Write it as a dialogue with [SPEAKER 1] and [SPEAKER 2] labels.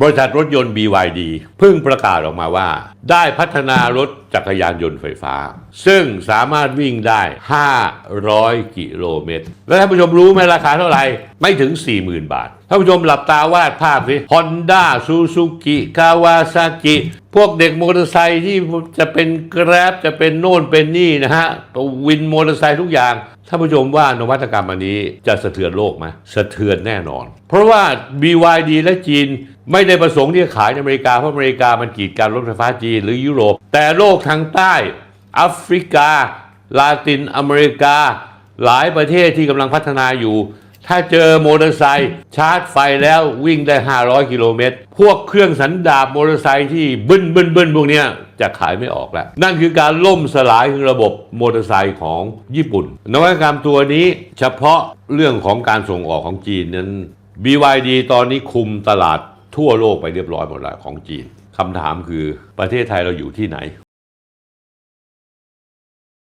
[SPEAKER 1] บริษัทรถยนต์ BYD เพิ่งประกาศออกมาว่า ได้พัฒนารถจักรยานยนต์ไฟฟ้า ซึ่งสามารถวิ่งได้ 500 กิโลเมตร แล้วท่านผู้ชมรู้ไหมราคาเท่าไหร่ ไม่ถึง 40,000 บาท ท่านผู้ชมหลับตาวาดภาพสิ Honda Suzuki Kawasaki พวกเด็กมอเตอร์ไซค์ที่จะเป็นแกร็บจะเป็นโน่นเป็นนี่นะฮะตัววินมอเตอร์ไซค์ทุกอย่างท่านผู้ชมว่านวัตกรรมอันนี้จะสะเทือนโลกไหมสะเทือนแน่นอน เพราะว่า BYD และจีนไม่ได้ประสงค์ที่จะขายในอเมริกา เพราะอเมริกามันกีดกันรถไฟฟ้าจีนหรือยุโรป แต่โลกทางใต้แอฟริกา ลาตินอเมริกา หลายประเทศที่กำลังพัฒนาอยู่ ถ้าเจอมอเตอร์ไซค์ชาร์จไฟแล้ววิ่งได้ 500 กิโลเมตร พวกเครื่องสันดาบมอเตอร์ไซค์ที่บึ้นบึ้นบึ้นพวกนี้จะขายไม่ออกแล้ว นั่นคือการล่มสลายของระบบมอเตอร์ไซค์ของญี่ปุ่น นวัตกรรมตัวนี้เฉพาะเรื่องของการส่งออกของจีนนั้น BYD ตอนนี้คุมตลาดทั่วโลกไปเรียบร้อยหมดแล้วของจีนคำถามคือประเทศไทยเราอยู่ที่ไหน